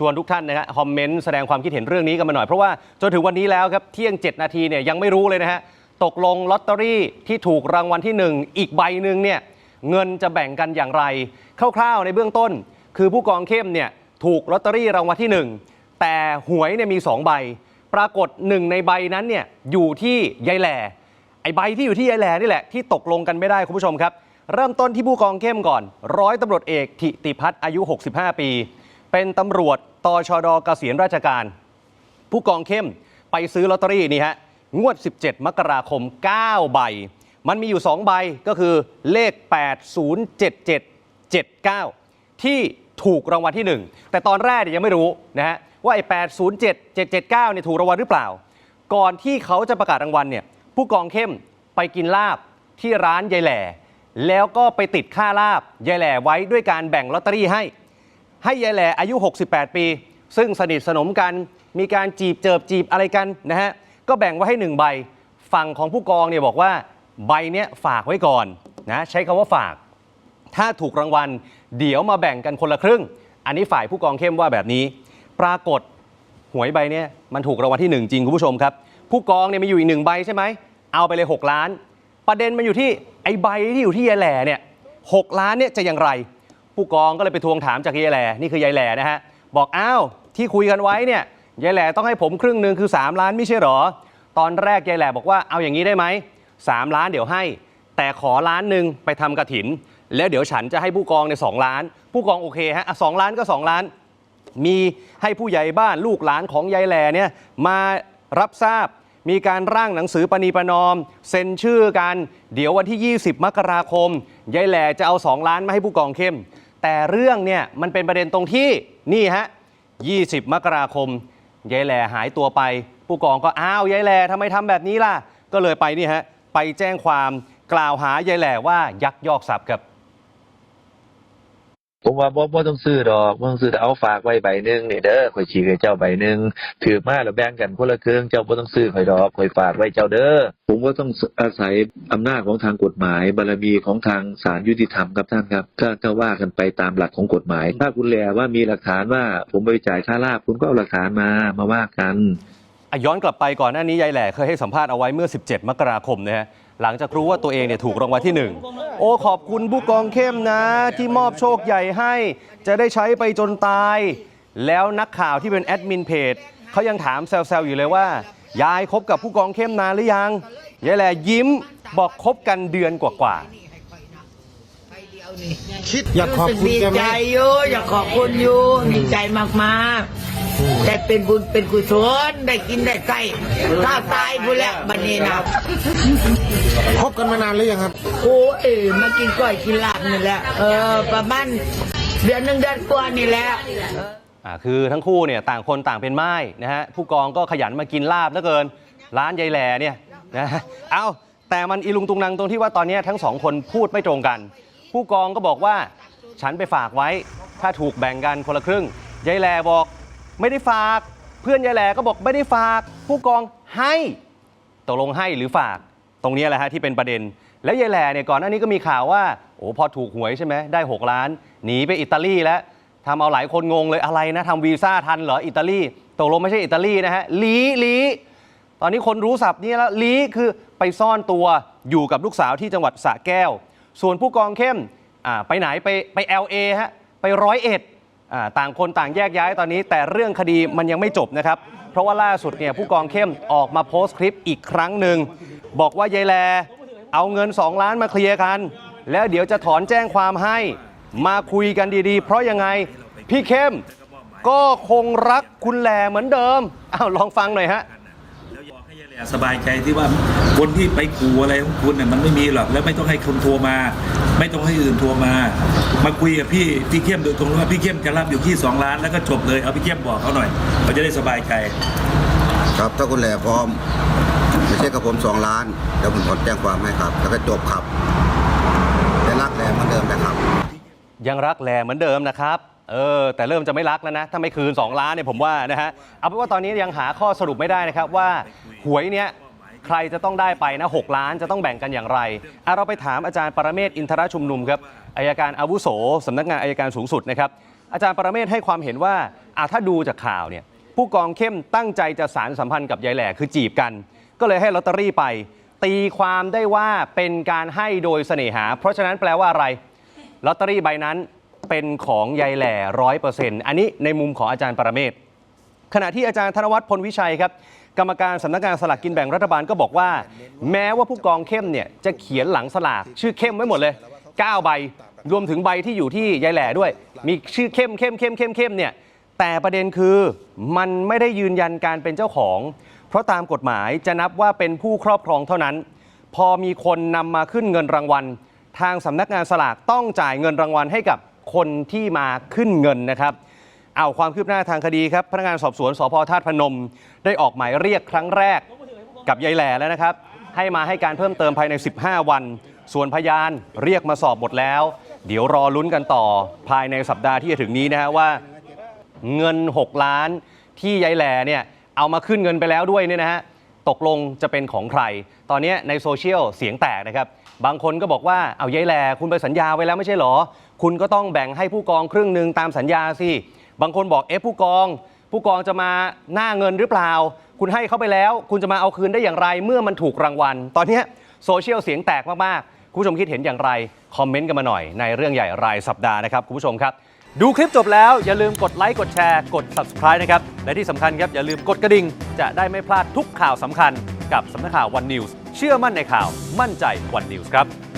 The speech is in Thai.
ชวนทุกท่านนะฮะคอมเมนต์แสดงความคิดเห็นเรื่องนี้กันมาหน่อย เพราะว่าจนถึงวันนี้แล้วครับเที่ยง 7 นาทีเนี่ยยังไม่รู้เลยนะฮะตกลงลอตเตอรี่ที่ถูกรางวัลที่ 1 อีกใบหนึ่งเนี่ยเงินจะแบ่งกันอย่างไร คร่าวๆในเบื้องต้น คือผู้กองเข้มเนี่ยถูกลอตเตอรี่รางวัลที่ 1 แต่หวยเนี่ยมี 2 ใบ ปรากฏหนึ่งในใบนั้นเนี่ยอยู่ที่ยายแหล่ไอใบที่อยู่ที่ยายแหล่นี่แหละที่ตกลงกันไม่ได้คุณผู้ชมครับ เริ่มต้นที่ผู้กองเข้มก่อน ร้อยตำรวจเอก ทิติพัฒน์อายุ 65 ปี เป็นตำรวจตชดเกษียณราชการ ผู้กองเข้มไปซื้อลอตเตอรี่นี่ฮะงวด 17 มกราคม 9 ใบ มันมีอยู่ 2 ใบก็คือเลข 807779 ที่ถูกรางวัลที่ 1 แต่ตอนแรกเนี่ยยังไม่รู้นะฮะว่าไอ้807 779เนี่ยถูกรางวัลหรือเปล่า ก่อนที่เขาจะประกาศรางวัลเนี่ยผู้กองเข้มไปกินลาบที่ร้านยายแหล่ แล้วก็ไปติดค่าลาบยายแหล่ไว้ด้วยการแบ่งลอตเตอรี่ให้ ให้ยายแหล่อายุ 68 ปี ซึ่งสนิทสนมกันมีการจีบเจิบจีบอะไรกันนะฮะก็แบ่งไว้ให้หนึ่งใบ ฝั่งของผู้กองเนี่ยบอกว่าใบเนี้ยฝากไว้ก่อนนะใช้คำว่าฝาก ถ้าถูกรางวัล เดี๋ยวมาแบ่งกันคนละครึ่ง อันนี้ฝ่ายผู้กองเข้มว่าแบบนี้ ปรากฏหวยใบเนี้ยมันถูกรางวัลที่หนึ่งจริงคุณผู้ชมครับ ผู้กองเนี่ยมีอยู่อีกหนึ่งใบใช่ไหมเอาไปเลย 6 ล้าน ประเด็นมันอยู่ที่ไอ้ใบที่อยู่ที่ยายแหล่เนี่ยหกล้านเนี่ยจะอย่างไร ผู้กองก็เลยไปทวงถามจากยายแหล่นี่คือยายแหล่นะฮะบอกอ้าวที่คุยกันไว้เนี่ยยายแหล่ต้องให้ผมครึ่งหนึ่งคือ 3 ล้านไม่ใช่หรอ ตอนแรกยายแหล่บอกว่าเอาอย่างนี้ได้ไหม3ล้านเดี๋ยวให้ แต่ขอล้านหนึ่งไปทำกระถิน แล้วเดี๋ยวฉันจะให้ผู้กองในยสองล้าน ผู้กองโอเคฮะอะสองล้านก็ 2 ล้าน มีให้ผู้ใหญ่บ้านลูกหลานของยายแหล่เนี่ยมารับทราบมีการร่างหนังสือปณีประนอม เซ็นชื่อกัน เดี๋ยววันที่ 20 มกราคมยายแหล่จะเอา 2 ล้านมาให้ผู้กองเข้ม แต่เรื่องเนี่ยมันเป็นประเด็นตรงที่นี่ฮะ 20 มกราคมยายแหล่หายตัวไป ผู้กองก็อ้าวยายแหล่ทำไมทำแบบนี้ล่ะ ก็เลยไปนี่ฮะไปแจ้งความกล่าวหายายแหล่ว่ายักยอกทรัพย์ครับ ผมว่าบ่บ่ต้องซื้อดอกบ่ต้องซื้อแต่เอาฝากไว้ใบหนึงนี่เด้อข่อยฉีกให้เจ้าใบหนึงถือมาแล้วแบ่งกันคนละครึ่งเจ้าบ่ต้องซื้อข่อยดอกข่อยฝากไว้เจ้าเด้อผมก็ต้องอาศัยอำนาจของทางกฎหมายบารมีของทางศาลยุติธรรมครับท่านครับถ้าถ้าว่ากันไปตามหลักของกฎหมาย ถ้าคุณแลว่ามีหลักฐานว่า ผมไปจ่ายค่าลาบคุณก็เอาหลักฐานมามาว่ากันอะย้อนกลับไปก่อนหน้านี้ยายแหล่เคยให้สัมภาษณ์เอาไว้เมื่อ 17 มกราคมนะฮะ หลังจากรู้ว่าตัวเองเนี่ยถูกรางวัลที่ 1 โอ้ขอบคุณผู้กองเข้มนะ ที่มอบโชคใหญ่ให้ จะได้ใช้ไปจนตาย แล้วนักข่าวที่เป็นแอดมินเพจเขายังถามแซวๆอยู่เลยว่า ยายคบกับผู้กองเข้มนานหรือยังยายแหล่ยิ้มบอกคบกันเดือนกว่าๆคิดอยากขอบคุณดีใจอยู่อยากขอบคุณอยู่ดีใจมากๆ แต่เป็นบุญเป็นกุศลได้กินได้ใส่ถ้าตายพูดแล้วบันนี้นะคบกันมานานหรือยังครับโอ้เอ๋มากินก้อยกินลาบนี่แหละเออประมาณเดือนหนึ่งเดือนกว่านี่แหละอ่าคือทั้งคู่เนี่ยต่างคนต่างเป็นไม้นะฮะผู้กองก็ขยันมากินลาบเหลือเกิน ร้านยายแหล่เนี่ยนะฮะเอาแต่มันอีลุงตุงนังตรงที่ว่าตอนนี้ทั้งสองคนพูดไม่ตรงกัน ผู้กองก็บอกว่าฉันไปฝากไว้ ถ้าถูกแบ่งกันคนละครึ่งยายแหล่บอก ไม่ได้ฝาก เพื่อนยายแหล่ก็บอกไม่ได้ฝาก ผู้กองให้ตกลงให้หรือฝาก ตรงนี้แหละฮะที่เป็นประเด็น แล้วยายแหล่เนี่ยก่อนหน้านี้ก็มีข่าวว่าโอ้พอถูกหวยใช่ไหมได้ 6 ล้านหนีไปอิตาลีแล้วทำเอาหลายคนงงเลยอะไรนะทำวีซ่าทันเหรออิตาลีตกลงไม่ใช่อิตาลีนะฮะลีลีตอนนี้คนรู้ศัพท์นี้แล้วลีคือไปซ่อนตัวอยู่กับลูกสาวที่จังหวัดสระแก้ว ส่วนผู้กองเข้มไปไหนไปไป LA ฮะไปร้อยเอ็ด ต่างคนต่างแยกย้ายตอนนี้ แต่เรื่องคดีมันยังไม่จบนะครับ เพราะว่าล่าสุดเนี่ยผู้กองเข้มออกมาโพสต์คลิปอีกครั้งหนึ่ง บอกว่ายายแล เอาเงิน 2 ล้านมาเคลียร์กัน แล้วเดี๋ยวจะถอนแจ้งความให้มาคุยกันดีๆ เพราะยังไงพี่เข้มก็คงรักคุณแลเหมือนเดิมอ้าวลองฟังหน่อยฮะ อยากให้ยายแหล่สบายใจที่ว่าคนที่ไปขู่อะไรของคุณเนี่ยมันไม่มีหรอกแล้วไม่ต้องให้คนโทรมา ไม่ต้องให้อื่นโทรมา มาคุยกับพี่พี่เข้มโดยตรงว่าพี่เข้มจะรับอยู่ที่สองล้านแล้วก็จบเลยเอาพี่เข้มบอกเขาหน่อยเขาจะได้สบายใจ ครับถ้าคุณแหล่พร้อมไม่ใช่กับผมสองล้านเดี๋ยวผมถอนแจ้งความให้ครับ แล้วก็จบครับได้รักแหล่เหมือนเดิมนะครับ ยังรักแลเหมือนเดิมนะครับ เออแต่เริ่มจะไม่รักแล้วนะ ถ้าไม่คืน 2 ล้านเนี่ยผมว่านะฮะเอาเป็นว่าตอนนี้ยังหาข้อสรุปไม่ได้นะครับว่าหวยเนี้ยใครจะต้องได้ไปนะ 6 ล้านจะต้องแบ่งกันอย่างไรอะเราไปถามอาจารย์ปรเมศอินทรชุมนุมครับอายการอาวุโสสำนักงานอายการสูงสุดนะครับอาจารย์ปรเมศให้ความเห็นว่าอะถ้าดูจากข่าวเนี่ยผู้กองเข้มตั้งใจจะสารสัมพันธ์กับยายแหล่คือจีบกัน ก็เลยให้ลอตเตอรี่ไป ตีความได้ว่าเป็นการให้โดยเสน่หา เพราะฉะนั้นแปลว่าอะไรลอตเตอรี่ใบนั้น เป็นของยายแหล่ร้อยเปอร์เซ็นต์อันนี้ในมุมของอาจารย์ปรเมศขณะที่อาจารย์ธนวัฒน์พลวิชัยครับกรรมการสำนักงานสลากกินแบ่งรัฐบาลก็บอกว่า แม้ว่าผู้กองเข้มเนี่ยจะเขียนหลังสลากชื่อเข้มไว้หมดเลย 9 ใบ รวมถึงใบที่อยู่ที่ยายแหล่ด้วย มีชื่อเข้มเข้มเข้มเข้มเข้มเนี่ยแต่ประเด็นคือมันไม่ได้ยืนยันการเป็นเจ้าของ เพราะตามกฎหมายจะนับว่าเป็นผู้ครอบครองเท่านั้น พอมีคนนำมาขึ้นเงินรางวัล ทางสำนักงานสลากต้องจ่ายเงินรางวัลให้กับ คนที่มาขึ้นเงินนะครับ เอาความคืบหน้าทางคดีครับพนักงานสอบสวนสพธาตุพนม ได้ออกหมายเรียกครั้งแรกกับยายแหล่แล้วนะครับ ให้มาให้การเพิ่มเติมภายใน 15 วัน ส่วนพยานเรียกมาสอบหมดแล้ว เดี๋ยวรอลุ้นกันต่อภายในสัปดาห์ที่จะถึงนี้นะฮะว่า เงิน 6 ล้านที่ยายแหล่เนี่ยเอามาขึ้นเงินไปแล้วด้วยเนี่ยนะฮะตกลงจะเป็นของใคร ตอนนี้ในโซเชียลเสียงแตกนะครับ บางคนก็บอกว่าเอายายแหล่คุณไปสัญญาไว้แล้วไม่ใช่หรอ คุณก็ต้องแบ่งให้ผู้กองครึ่งหนึ่งตามสัญญาสิ บางคนบอกเอ๊ะผู้กอง ผู้กองจะมาหน้าเงินหรือเปล่า คุณให้เขาไปแล้ว คุณจะมาเอาคืนได้อย่างไรเมื่อมันถูกรางวัล ตอนนี้โซเชียลเสียงแตกมากๆ คุณผู้ชมคิดเห็นอย่างไร คอมเมนต์กันมาหน่อยในเรื่องใหญ่รายสัปดาห์นะครับคุณผู้ชมครับ ดูคลิปจบแล้วอย่าลืมกดไลค์กดแชร์กด subscribe นะครับและที่สำคัญครับอย่าลืมกดกระดิ่งจะได้ไม่พลาดทุกข่าวสำคัญ กับสำนักข่าว One News เชื่อมั่นในข่าวมั่นใจ One News ครับ